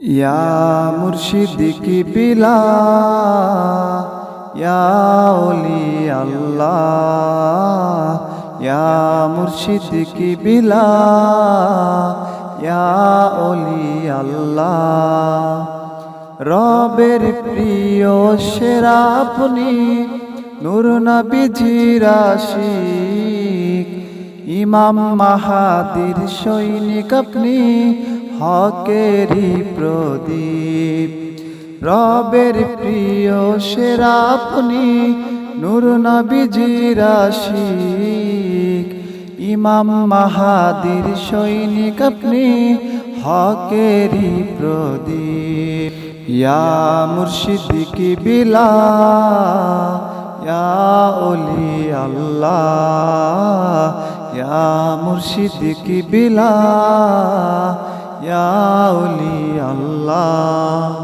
ইয়া মুর্শিদ কি বিলা ইয়া ওলি আল্লাহ, ইয়া মুর্শিদ কি বিলা ইয়া ওলি আল্লাহ। রবের প্রিয় সেরা আপনি, নূর নবীজির আশিক, ইমাম মাহাদির সৈনিক আপনি হকেরই প্রদীপ। রবের প্রিয় সেরা আপনি, নূর নবীজির আশিক। ইমাম মাহাদির সৈনিক আপনি, হকেরই প্রদীপ। ইয়া মুর্শিদ কি বিলা, ইয়া ওলি আল্লাহ। ইয়া মুর্শিদ কি বিলা ইয়াউলি আল্লাহ।